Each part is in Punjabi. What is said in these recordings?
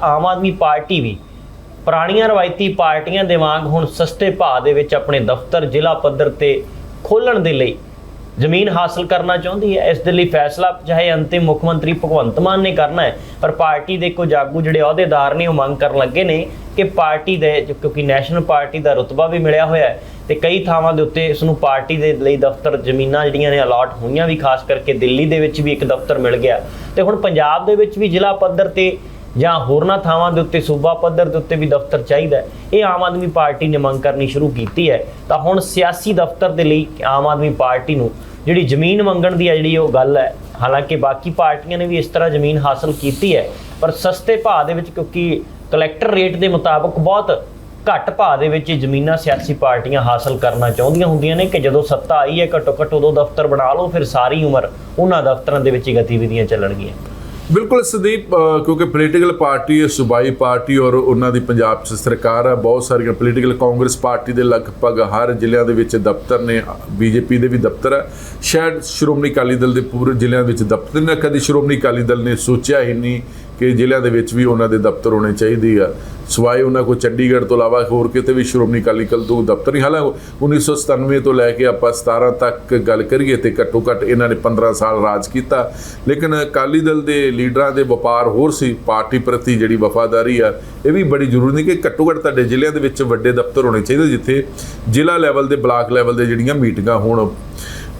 ਆਮ ਆਦਮੀ ਪਾਰਟੀ ਵੀ ਪੁਰਾਣੀਆਂ ਰਵਾਇਤੀ ਪਾਰਟੀਆਂ ਦੇ ਵਾਂਗ ਹੁਣ ਸਸਤੇ ਭਾਅ ਦੇ ਵਿੱਚ ਆਪਣੇ ਦਫ਼ਤਰ, ਜ਼ਿਲ੍ਹਾ ਪੱਧਰ ਤੇ ਖੋਲਣ ਦੇ ਲਈ ਜ਼ਮੀਨ ਹਾਸਲ ਕਰਨਾ ਚਾਹੁੰਦੀ ਹੈ। ਇਸ ਦੇ ਲਈ ਫੈਸਲਾ ਚਾਹੇ ਅੰਤਿਮ ਮੁੱਖ ਮੰਤਰੀ ਭਗਵੰਤ ਮਾਨ ਨੇ ਕਰਨਾ ਹੈ, ਪਰ ਪਾਰਟੀ ਦੇ ਕੁਝ ਆਗੂ ਜਿਹੜੇ ਅਹੁਦੇਦਾਰ ਨੇ ਉਹ ਮੰਗ ਕਰਨ ਲੱਗੇ ਨੇ ਕਿ ਪਾਰਟੀ ਦੇ ਕਿਉਂਕਿ ਨੈਸ਼ਨਲ ਪਾਰਟੀ ਦਾ ਰੁਤਬਾ ਵੀ ਮਿਲਿਆ ਹੋਇਆ ਹੈ ਤੇ ਕਈ ਥਾਵਾਂ ਦੇ ਉੱਤੇ ਇਸ ਨੂੰ ਪਾਰਟੀ ਦੇ ਲਈ ਦਫ਼ਤਰ ਜ਼ਮੀਨਾਂ ਜਿਹੜੀਆਂ ਨੇ ਅਲਾਟ ਹੋਈਆਂ ਵੀ, ਖਾਸ ਕਰਕੇ ਦਿੱਲੀ ਦੇ ਵਿੱਚ ਵੀ ਇੱਕ ਦਫ਼ਤਰ ਮਿਲ ਗਿਆ। ਤੇ ਹੁਣ ਪੰਜਾਬ ਦੇ ਵਿੱਚ ਵੀ ਜ਼ਿਲ੍ਹਾ ਪੱਧਰ ਤੇ ਜਾਂ ਹੋਰਨਾਂ ਥਾਵਾਂ ਦੇ ਉੱਤੇ ਸੂਬਾ ਪੱਧਰ ਦੇ ਉੱਤੇ ਵੀ ਦਫ਼ਤਰ ਚਾਹੀਦਾ ਇਹ ਆਮ ਆਦਮੀ ਪਾਰਟੀ ਨੇ ਮੰਗ ਕਰਨੀ ਸ਼ੁਰੂ ਕੀਤੀ ਹੈ। ਤਾਂ ਹੁਣ ਸਿਆਸੀ ਦਫ਼ਤਰ ਦੇ ਲਈ ਆਮ ਆਦਮੀ ਪਾਰਟੀ ਨੂੰ ਜਿਹੜੀ ਜ਼ਮੀਨ ਮੰਗਣ ਦੀ ਹੈ ਜਿਹੜੀ ਉਹ ਗੱਲ ਹੈ, ਹਾਲਾਂਕਿ ਬਾਕੀ ਪਾਰਟੀਆਂ ਨੇ ਵੀ ਇਸ ਤਰ੍ਹਾਂ ਜ਼ਮੀਨ ਹਾਸਲ ਕੀਤੀ ਹੈ, ਪਰ ਸਸਤੇ ਭਾਅ ਦੇ ਵਿੱਚ ਕਿਉਂਕਿ ਕਲੈਕਟਰ ਰੇਟ ਦੇ ਮੁਤਾਬਕ ਬਹੁਤ ਘੱਟ ਭਾਅ ਦੇ ਵਿੱਚ ਇਹ ਜ਼ਮੀਨਾਂ ਸਿਆਸੀ ਪਾਰਟੀਆਂ ਹਾਸਲ ਕਰਨਾ ਚਾਹੁੰਦੀਆਂ ਹੁੰਦੀਆਂ ਨੇ ਕਿ ਜਦੋਂ ਸੱਤਾ ਆਈ ਹੈ ਘੱਟੋ ਘੱਟ ਉਦੋਂ ਦਫ਼ਤਰ ਬਣਾ ਲਓ, ਫਿਰ ਸਾਰੀ ਉਮਰ ਉਹਨਾਂ ਦਫ਼ਤਰਾਂ ਦੇ ਵਿੱਚ ਹੀ ਗਤੀਵਿਧੀਆਂ ਚੱਲਣਗੀਆਂ। ਬਿਲਕੁਲ ਸੰਦੀਪ ਕਿਉਂਕਿ ਪੋਲੀਟੀਕਲ ਪਾਰਟੀ ਹੈ ਸੂਬਾਈ ਪਾਰਟੀ ਔਰ ਉਹਨਾਂ ਦੀ ਪੰਜਾਬ 'ਚ ਸਰਕਾਰ ਆ, ਬਹੁਤ ਸਾਰੀਆਂ ਪੋਲੀਟੀਕਲ ਕਾਂਗਰਸ ਪਾਰਟੀ ਦੇ ਲਗਭਗ ਹਰ ਜ਼ਿਲ੍ਹਿਆਂ ਦੇ ਵਿੱਚ ਦਫ਼ਤਰ ਨੇ, ਬੀਜੇਪੀ ਦੇ ਵੀ ਦਫ਼ਤਰ ਆ। ਸ਼ਾਇਦ ਸ਼੍ਰੋਮਣੀ ਅਕਾਲੀ ਦਲ ਦੇ ਪੂਰੇ ਜ਼ਿਲ੍ਹਿਆਂ ਵਿੱਚ ਦਫ਼ਤਰ ਨੇ, ਕਦੀ ਸ਼੍ਰੋਮਣੀ ਅਕਾਲੀ ਦਲ ਨੇ ਸੋਚਿਆ ਹੀ ਨਹੀਂ ਕਿ ਜ਼ਿਲ੍ਹਿਆਂ ਦੇ ਵਿੱਚ ਵੀ ਉਹਨਾਂ ਦੇ ਦਫ਼ਤਰ ਹੋਣੇ ਚਾਹੀਦੇ ਆ। ਸਵਾਏ ਉਹਨਾਂ ਕੋਲ ਚੰਡੀਗੜ੍ਹ ਤੋਂ ਇਲਾਵਾ ਹੋਰ ਕਿਤੇ ਵੀ ਸ਼੍ਰੋਮਣੀ ਅਕਾਲੀ ਦਲ ਤੋਂ ਦਫ਼ਤਰ ਨਹੀਂ। ਹਾਲਾਂਕਿ 1997 ਤੋਂ ਲੈ ਕੇ ਆਪਾਂ 17 ਤੱਕ ਗੱਲ ਕਰੀਏ ਤੇ ਘੱਟੋ ਘੱਟ ਇਹਨਾਂ ਨੇ 15 ਸਾਲ ਰਾਜ ਕੀਤਾ। ਲੇਕਿਨ ਅਕਾਲੀ ਦਲ ਦੇ ਲੀਡਰਾਂ ਦੇ ਵਪਾਰ ਹੋਰ ਸੀ। ਪਾਰਟੀ ਪ੍ਰਤੀ ਜਿਹੜੀ ਵਫਾਦਾਰੀ ਆ, ਇਹ ਵੀ ਬੜੀ ਜ਼ਰੂਰੀ ਨਹੀਂ ਕਿ ਘੱਟੋ ਘੱਟ ਤੁਹਾਡੇ ਜ਼ਿਲ੍ਹਿਆਂ ਦੇ ਵਿੱਚ ਵੱਡੇ ਦਫ਼ਤਰ ਹੋਣੇ ਚਾਹੀਦੇ, ਜਿੱਥੇ ਜ਼ਿਲ੍ਹਾ ਲੈਵਲ ਦੇ, ਬਲਾਕ ਲੈਵਲ ਦੇ ਜਿਹੜੀਆਂ ਮੀਟਿੰਗਾਂ ਹੋਣ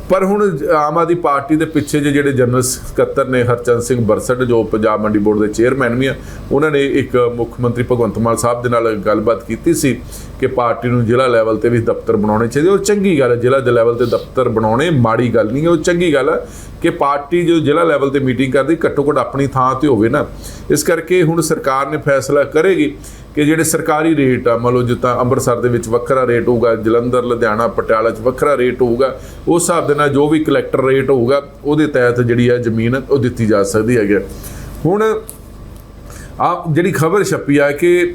ਪਰ ਹੁਣ ਆਮ ਆਦਮੀ ਪਾਰਟੀ ਦੇ ਪਿੱਛੇ ਜੇ ਜਿਹੜੇ ਜਨਰਲ ਸਕੱਤਰ ਨੇ, ਹਰਚੰਦ ਸਿੰਘ ਬਰਸਟ, ਜੋ ਪੰਜਾਬ ਮੰਡੀ ਬੋਰਡ ਦੇ ਚੇਅਰਮੈਨ ਵੀ ਆ, ਉਹਨਾਂ ਨੇ ਇੱਕ ਮੁੱਖ ਮੰਤਰੀ ਭਗਵੰਤ ਮਾਨ ਸਾਹਿਬ ਦੇ ਨਾਲ ਗੱਲਬਾਤ ਕੀਤੀ ਸੀ ਕਿ ਪਾਰਟੀ ਨੂੰ ਜ਼ਿਲ੍ਹਾ ਲੈਵਲ ਤੇ ਵੀ ਦਫ਼ਤਰ ਬਣਾਉਣੇ ਚਾਹੀਦੇ। ਉਹ ਚੰਗੀ ਗੱਲ ਹੈ ਜ਼ਿਲ੍ਹਾ ਦੇ ਲੈਵਲ ਤੇ ਦਫ਼ਤਰ ਬਣਾਉਣੇ ਮਾੜੀ ਗੱਲ ਨਹੀਂ ਹੈ। ਉਹ ਚੰਗੀ ਗੱਲ ਹੈ ਕਿ ਪਾਰਟੀ ਜੋ ਜ਼ਿਲ੍ਹਾ ਲੈਵਲ ਤੇ ਮੀਟਿੰਗ ਕਰਦੀ, ਘੱਟੋ ਘੱਟ ਆਪਣੀ ਥਾਂ ਤੇ ਹੋਵੇ ਨਾ। ਇਸ ਕਰਕੇ ਹੁਣ ਸਰਕਾਰ ਨੇ ਫੈਸਲਾ ਕਰੇਗੀ ਕਿ ਜਿਹੜੇ ਸਰਕਾਰੀ ਰੇਟ ਆ, ਮੰਨ ਲਓ ਜਿੱਦਾਂ ਅੰਮ੍ਰਿਤਸਰ ਦੇ ਵਿੱਚ ਵੱਖਰਾ ਰੇਟ ਹੋਊਗਾ, ਜਲੰਧਰ, ਲੁਧਿਆਣਾ, ਪਟਿਆਲਾ 'ਚ ਵੱਖਰਾ ਰੇਟ ਹੋਊਗਾ, ਉਸ ਹਿਸਾਬ ਦੇ ਨਾਲ ਜੋ ਵੀ ਕਲੈਕਟਰ ਰੇਟ ਹੋਊਗਾ, ਉਹਦੇ ਤਹਿਤ ਜਿਹੜੀ ਆ ਜ਼ਮੀਨ ਉਹ ਦਿੱਤੀ ਜਾ ਸਕਦੀ ਹੈਗੀ ਹੁਣ ਆ ਜਿਹੜੀ ਖਬਰ ਛਪੀ ਆ ਕਿ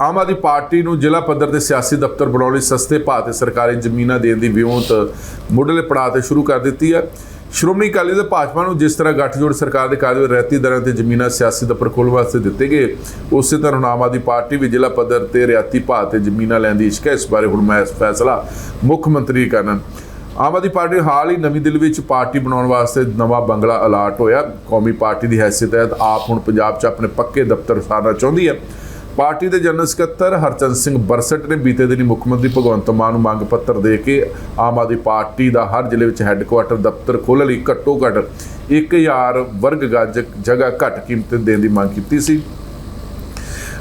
ਆਮ ਆਦਮੀ ਪਾਰਟੀ ਨੂੰ ਜ਼ਿਲ੍ਹਾ ਪੱਧਰ ਤੇ ਸਿਆਸੀ ਦਫ਼ਤਰ ਬਣਾਉਣ ਲਈ ਸਸਤੇ ਭਾਅ ਤੇ ਸਰਕਾਰੀ ਜ਼ਮੀਨਾਂ ਦੇਣ ਦੀ ਵਿਉਂਤ ਮੁੱਢਲੇ ਪੜਾਅ ਤੇ ਸ਼ੁਰੂ ਕਰ ਦਿੱਤੀ ਹੈ ਸ਼੍ਰੋਮਣੀ ਅਕਾਲੀ ਦਲ ਭਾਜਪਾ ਨੂੰ ਜਿਸ ਤਰ੍ਹਾਂ ਗੱਠਜੋੜ ਸਰਕਾਰ ਦੇ ਕਾਰਜ ਵਿੱਚ ਰਹਿਤੀ ਦਰਾਂ ਤੇ ਜ਼ਮੀਨਾਂ ਸਿਆਸੀ ਦਫ਼ਤਰ ਖੋਲ੍ਹਣ ਵਾਸਤੇ ਦਿੱਤੇ ਗਏ, ਉਸੇ ਤਰ੍ਹਾਂ ਹੁਣ ਆਮ ਆਦਮੀ ਪਾਰਟੀ ਵੀ ਜ਼ਿਲ੍ਹਾ ਪੱਧਰ ਤੇ ਰਿਆਤੀ ਭਾਅ ਤੇ ਜ਼ਮੀਨਾਂ ਲੈਣ ਦੀ ਇਸ਼ਕ ਹੈ ਇਸ ਬਾਰੇ ਹੁਣ ਮੈਂ ਫੈਸਲਾ ਮੁੱਖ ਮੰਤਰੀ ਕਰਨ। ਆਮ ਆਦਮੀ ਪਾਰਟੀ ਹਾਲ ਹੀ ਨਵੀਂ ਦਿੱਲੀ ਵਿੱਚ ਪਾਰਟੀ ਬਣਾਉਣ ਵਾਸਤੇ ਨਵਾਂ ਬੰਗਲਾ ਅਲਾਟ ਹੋਇਆ। ਕੌਮੀ ਪਾਰਟੀ ਦੀ ਹੈਸੀਅਤ ਤਹਿਤ ਆਪ ਹੁਣ ਪੰਜਾਬ 'ਚ ਆਪਣੇ ਪੱਕੇ ਦਫ਼ਤਰ ਸਾਰਨਾ ਚਾਹੁੰਦੀ ਹੈ। ਪਾਰਟੀ ਦੇ ਜਨਰਲ ਸਕੱਤਰ ਹਰਚੰਦ ਸਿੰਘ ਬਰਸਟ ਨੇ ਬੀਤੇ ਦਿਨੀ ਮੁੱਖ ਮੰਤਰੀ ਭਗਵੰਤ ਮਾਨ ਨੂੰ ਮੰਗ ਪੱਤਰ ਦੇ ਕੇ ਆਮ ਆਦਮੀ ਪਾਰਟੀ ਦਾ ਹਰ ਜ਼ਿਲ੍ਹੇ ਵਿੱਚ ਹੈੱਡਕੁਆਟਰ ਦਫ਼ਤਰ ਖੋਲ੍ਹਣ ਲਈ ਘੱਟੋ ਘੱਟ 1000 ਵਰਗ ਗਜ ਜਗ੍ਹਾ ਘੱਟ ਕੀਮਤ ਦੇਣ ਦੀ ਮੰਗ ਕੀਤੀ ਸੀ।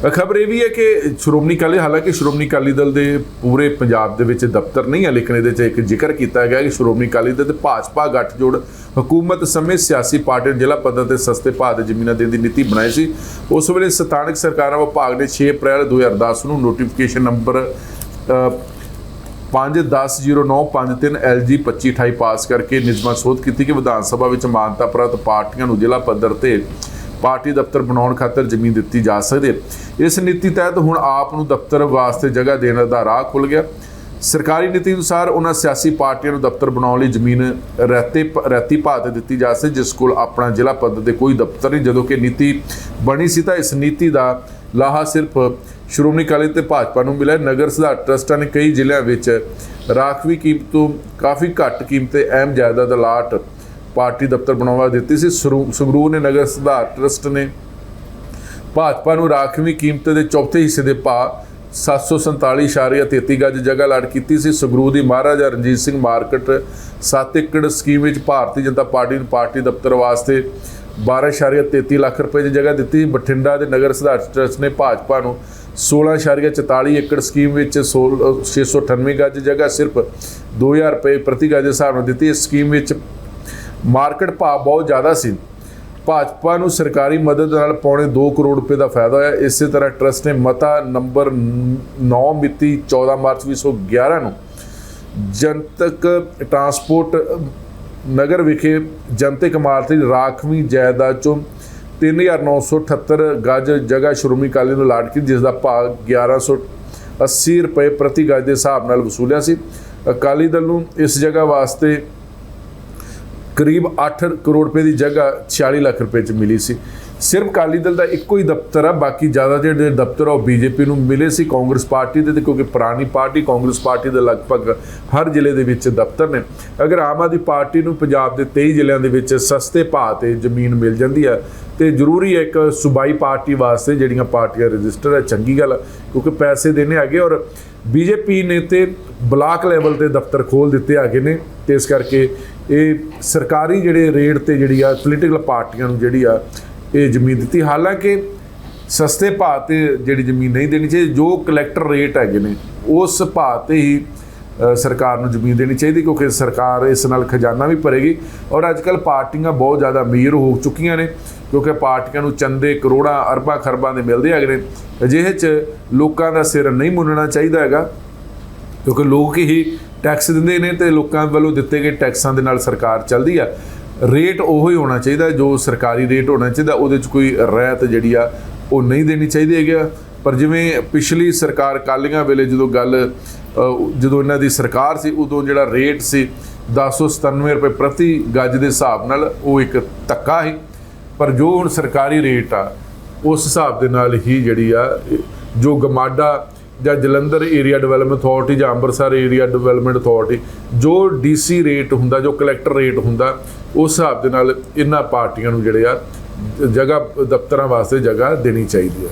ਖਬਰ ਇਹ ਵੀ ਹੈ ਕਿ ਸ਼੍ਰੋਮਣੀ ਅਕਾਲੀ ਹਾਲਾਂਕਿ ਸ਼੍ਰੋਮਣੀ ਅਕਾਲੀ ਦਲ ਦੇ ਪੂਰੇ ਪੰਜਾਬ ਦੇ ਵਿੱਚ ਦਫ਼ਤਰ ਨਹੀਂ ਹੈ ਲੇਕਿਨ ਇਹਦੇ 'ਚ ਇੱਕ ਜ਼ਿਕਰ ਕੀਤਾ ਗਿਆ ਕਿ ਸ਼੍ਰੋਮਣੀ ਅਕਾਲੀ ਦਲ ਤੇ ਭਾਜਪਾ ਗੱਠਜੋੜ ਹਕੂਮਤ ਸਮੇਂ ਸਿਆਸੀ ਪਾਰਟੀ ਨੇ ਜ਼ਿਲ੍ਹਾ ਪੱਧਰ ਤੇ ਸਸਤੇ ਭਾਅ ਦੇ ਜ਼ਮੀਨਾਂ ਦੇਣ ਦੀ ਨੀਤੀ ਬਣਾਈ ਸੀ। ਉਸ ਵੇਲੇ ਸਥਾਨਕ ਸਰਕਾਰਾਂ ਵਿਭਾਗ ਨੇ 6 ਅਪ੍ਰੈਲ 2010 ਨੂੰ ਨੋਟੀਫਿਕੇਸ਼ਨ ਨੰਬਰ ਅ, 5100953 LG 2528 ਪਾਸ ਕਰਕੇ ਨਿਯਮਾਂ ਸੋਧ ਕੀਤੀ ਕਿ ਵਿਧਾਨ ਸਭਾ ਵਿੱਚ ਮਾਨਤਾ ਪ੍ਰਾਪਤ ਪਾਰਟੀਆਂ ਨੂੰ ਜ਼ਿਲ੍ਹਾ ਪੱਧਰ ਤੇ ਪਾਰਟੀ ਦਫ਼ਤਰ ਬਣਾਉਣ ਖਾਤਰ ਜ਼ਮੀਨ ਦਿੱਤੀ ਜਾ ਸਕਦੀ ਹੈ। ਇਸ ਨੀਤੀ ਤਹਿਤ ਹੁਣ ਆਪ ਨੂੰ ਦਫ਼ਤਰ ਵਾਸਤੇ ਜਗ੍ਹਾ ਦੇਣ ਦਾ ਰਾਹ ਖੁੱਲ ਗਿਆ। ਸਰਕਾਰੀ ਨੀਤੀ ਅਨੁਸਾਰ ਉਹਨਾਂ ਸਿਆਸੀ ਪਾਰਟੀਆਂ ਨੂੰ ਦਫ਼ਤਰ ਬਣਾਉਣ ਲਈ ਜ਼ਮੀਨ ਰਹਿਤੇ ਰਹਿਤੀ ਭਾਅ ਤੇ ਦਿੱਤੀ ਜਾ ਸਕਦੀ ਜਿਸ ਕੋਲ ਆਪਣਾ ਜ਼ਿਲ੍ਹਾ ਪੱਧਰ ਤੇ ਕੋਈ ਦਫ਼ਤਰ ਨਹੀਂ। ਜਦੋਂ ਕਿ ਨੀਤੀ ਬਣੀ ਸੀ ਤਾਂ ਇਸ ਨੀਤੀ ਦਾ ਲਾਹਾ ਸਿਰਫ ਸ਼੍ਰੋਮਣੀ ਅਕਾਲੀ ਤੇ ਭਾਜਪਾ ਨੂੰ ਮਿਲਿਆ। ਨਗਰ ਸੁਧਾਰ ਟਰਸਟਾਂ ਨੇ ਕਈ ਜ਼ਿਲ੍ਹਿਆਂ ਵਿੱਚ ਰਾਖਵੀ ਕੀਮਤ ਤੋਂ ਕਾਫੀ ਘੱਟ ਕੀਮਤ ਤੇ ਅਹਿਮ ਜਾਇਦਾਦ ਲਾਟ ਪਾਰਟੀ ਦਫ਼ਤਰ ਬਣਾਉਣ ਦਿੱਤੀ ਸੀ। ਸਰੂ- ਸੰਗਰੂਰ ਨੇ ਨਗਰ ਸੁਧਾਰ ਟਰਸਟ ਨੇ ਭਾਜਪਾ ਨੂੰ ਰਾਖਵੀਂ ਕੀਮਤ ਦੇ ਚੌਥੇ ਹਿੱਸੇ ਦੇ ਭਾਅ 747.33 ਗੱਜ ਜਗ੍ਹਾ ਲਾਟ ਕੀਤੀ ਸੀ। ਸੰਗਰੂਰ ਦੀ ਮਹਾਰਾਜਾ ਰਣਜੀਤ ਸਿੰਘ ਮਾਰਕੀਟ 7 ਏਕੜ ਸਕੀਮ ਵਿੱਚ ਭਾਰਤੀ ਜਨਤਾ ਪਾਰਟੀ ਨੂੰ ਪਾਰਟੀ ਦਫ਼ਤਰ ਵਾਸਤੇ 12.33 ਲੱਖ ਰੁਪਏ ਦੀ ਜਗ੍ਹਾ ਦਿੱਤੀ। ਬਠਿੰਡਾ ਦੇ ਨਗਰ ਸੁਧਾਰ ਟਰਸਟ ਨੇ ਭਾਜਪਾ ਨੂੰ 16.44 ਏਕੜ ਸਕੀਮ ਵਿੱਚ 16 698 ਗੱਜ ਜਗ੍ਹਾ ਸਿਰਫ 2000 ਰੁਪਏ ਪ੍ਰਤੀ ਗੱਜ ਦੇ ਹਿਸਾਬ ਨਾਲ ਦਿੱਤੀ। ਇਸ ਸਕੀਮ ਵਿੱਚ ਮਾਰਕੀਟ ਭਾਅ ਬਹੁਤ ਜ਼ਿਆਦਾ ਸੀ। ਭਾਜਪਾ ਨੂੰ ਸਰਕਾਰੀ ਮਦਦ ਨਾਲ ਪੌਣੇ 2 ਕਰੋੜ ਰੁਪਏ ਦਾ ਫਾਇਦਾ ਹੋਇਆ। ਇਸੇ ਤਰ੍ਹਾਂ ਟਰਸਟ ਨੇ ਮਤਾ ਨੰਬਰ 9 ਮਿਤੀ 14 ਮਾਰਚ 2011 ਨੂੰ ਜਨਤਕ ਟਰਾਂਸਪੋਰਟ ਨਗਰ ਵਿਖੇ ਜਨਤਕ ਇਮਾਰਤੀ ਰਾਖਵੀਂ ਜਾਇਦਾਦ ਚੋਂ 3978 ਗਜ਼ ਜਗ੍ਹਾ ਸ਼੍ਰੋਮਣੀ ਅਕਾਲੀ ਨੂੰ ਲਾਟ ਕੀਤੀ, ਜਿਸ ਦਾ ਭਾਅ 1180 ਰੁਪਏ ਪ੍ਰਤੀ ਗਜ ਦੇ ਹਿਸਾਬ ਨਾਲ ਵਸੂਲਿਆ ਸੀ। ਅਕਾਲੀ ਦਲ ਨੂੰ ਇਸ ਜਗ੍ਹਾ ਵਾਸਤੇ ਕਰੀਬ 8 ਕਰੋੜ ਰੁਪਏ ਦੀ ਜਗ੍ਹਾ 46 ਲੱਖ ਰੁਪਏ ਚ ਮਿਲੀ ਸੀ। ਸਿਰਫ ਅਕਾਲੀ ਦਲ ਦਾ ਇੱਕੋ ਹੀ ਦਫ਼ਤਰ ਆ ਬਾਕੀ ਜ਼ਿਆਦਾ ਜਿਹੜੇ ਦਫ਼ਤਰ ਆ ਉਹ ਬੀਜੇਪੀ ਨੂੰ ਮਿਲੇ ਸੀ ਕਾਂਗਰਸ ਪਾਰਟੀ ਦੇ ਤੇ ਕਿਉਂਕਿ ਪੁਰਾਣੀ ਪਾਰਟੀ ਕਾਂਗਰਸ ਪਾਰਟੀ ਦੇ ਲਗਭਗ ਹਰ ਜ਼ਿਲ੍ਹੇ ਦੇ ਵਿੱਚ ਦਫ਼ਤਰ ਨੇ। ਅਗਰ ਆਮ ਆਦਮੀ ਪਾਰਟੀ ਨੂੰ ਪੰਜਾਬ ਦੇ 23 ਜ਼ਿਲ੍ਹਿਆਂ ਦੇ ਵਿੱਚ ਸਸਤੇ ਭਾਅ ਤੇ ਜ਼ਮੀਨ ਮਿਲ ਜਾਂਦੀ ਆ ਤੇ ਜ਼ਰੂਰੀ ਹੈ ਇੱਕ ਸੂਬਾਈ ਪਾਰਟੀ ਵਾਸਤੇ ਜਿਹੜੀਆਂ ਪਾਰਟੀਆਂ ਰਜਿਸਟਰ ਹੈ ਚੰਗੀ ਗੱਲ ਆ, ਕਿਉਂਕਿ ਪੈਸੇ ਦੇਣੇ ਹੈਗੇ ਔਰ ਬੀਜੇਪੀ ਨੇ ਤੇ ਬਲਾਕ ਲੈਵਲ ਤੇ ਦਫ਼ਤਰ ਖੋਲ ਦਿੱਤੇ ਹੈਗੇ ਨੇ ਤੇ ਇਸ ਕਰਕੇ ਇਹ ਸਰਕਾਰੀ ਜਿਹੜੇ ਰੇਟ ਤੇ ਜਿਹੜੀ ਆ ਪੋਲੀਟੀਕਲ ਪਾਰਟੀਆਂ ਨੂੰ ਜਿਹੜੀ ਆ, ਇਹ ਜ਼ਮੀਨ ਦਿੱਤੀ। ਹਾਲਾਂਕਿ ਸਸਤੇ ਭਾਅ ਤੇ ਜਿਹੜੀ ਜ਼ਮੀਨ ਨਹੀਂ ਦੇਣੀ ਚਾਹੀਦੀ, ਜੋ ਕਲੈਕਟਰ ਰੇਟ ਹੈਗੇ ਨੇ, ਉਸ ਭਾਅ ਤੇ ਹੀ ਸਰਕਾਰ ਨੂੰ ਜ਼ਮੀਨ ਦੇਣੀ ਚਾਹੀਦੀ, ਕਿਉਂਕਿ ਸਰਕਾਰ ਇਸ ਨਾਲ ਖਜ਼ਾਨਾ ਵੀ ਭਰੇਗੀ। ਔਰ ਅੱਜ ਕੱਲ ਪਾਰਟੀਆਂ ਬਹੁਤ ਜ਼ਿਆਦਾ ਅਮੀਰ ਹੋ ਚੁੱਕੀਆਂ ਨੇ, ਕਿਉਂਕਿ ਪਾਰਟੀਆਂ ਨੂੰ ਚੰਦੇ ਕਰੋੜਾਂ, ਅਰਬਾਂ, ਖਰਬਾਂ ਦੇ ਮਿਲਦੇ ਹੈਗੇ ਨੇ। ਅਜਿਹੇ 'ਚ ਲੋਕਾਂ ਦਾ ਸਿਰ ਨਹੀਂ ਮੁੰਨਣਾ ਚਾਹੀਦਾ ਹੈਗਾ, ਕਿਉਂਕਿ ਲੋਕ ਹੀ ਟੈਕਸ ਦਿੰਦੇ ਨੇ ਤੇ ਲੋਕਾਂ ਵੱਲੋਂ ਦਿੱਤੇ ਗਏ ਟੈਕਸਾਂ ਦੇ ਨਾਲ ਸਰਕਾਰ ਚੱਲਦੀ ਆ। ਰੇਟ ਉਹੋ ਹੀ ਹੋਣਾ ਚਾਹੀਦਾ, ਜੋ ਸਰਕਾਰੀ ਰੇਟ ਹੋਣਾ ਚਾਹੀਦਾ, ਉਹਦੇ 'ਚ ਕੋਈ ਰਹਿਤ ਜਿਹੜੀ ਆ, ਉਹ ਨਹੀਂ ਦੇਣੀ ਚਾਹੀਦੀ ਹੈਗੀ ਪਰ ਜਿਵੇਂ ਪਿਛਲੀ ਸਰਕਾਰ ਕਾਲੀਆਂ ਵੇਲੇ ਜਦੋਂ ਗੱਲ ਜਦੋਂ ਇਹਨਾਂ ਦੀ ਸਰਕਾਰ ਸੀ, ਉਦੋਂ ਜਿਹੜਾ ਰੇਟ ਸੀ 1097 ਰੁਪਏ ਪ੍ਰਤੀ ਗੱਜ ਦੇ ਹਿਸਾਬ ਨਾਲ ਉਹ ਇੱਕ ਧੱਕਾ ਸੀ। ਪਰ ਜੋ ਹੁਣ ਸਰਕਾਰੀ ਰੇਟ ਆ, ਉਸ ਹਿਸਾਬ ਦੇ ਨਾਲ ਹੀ ਜਿਹੜੀ ਆ, ਜੋ ਗਮਾਡਾ ਜਾਂ ਜਲੰਧਰ ਏਰੀਆ ਡਿਵੈਲਪਮੈਂਟ ਅਥਾਰਟੀ ਜਾਂ ਅੰਮ੍ਰਿਤਸਰ ਏਰੀਆ ਡਿਵੈਲਪਮੈਂਟ ਅਥਾਰਟੀ ਜੋ ਡੀਸੀ ਰੇਟ ਹੁੰਦਾ, ਜੋ ਕਲੈਕਟਰ ਰੇਟ ਹੁੰਦਾ, ਉਸ ਹਿਸਾਬ ਦੇ ਨਾਲ ਇਹਨਾਂ ਪਾਰਟੀਆਂ ਨੂੰ ਜਿਹੜੇ ਆ, ਜਗ੍ਹਾ ਦਫ਼ਤਰਾਂ ਵਾਸਤੇ ਜਗ੍ਹਾ ਦੇਣੀ ਚਾਹੀਦੀ ਹੈ।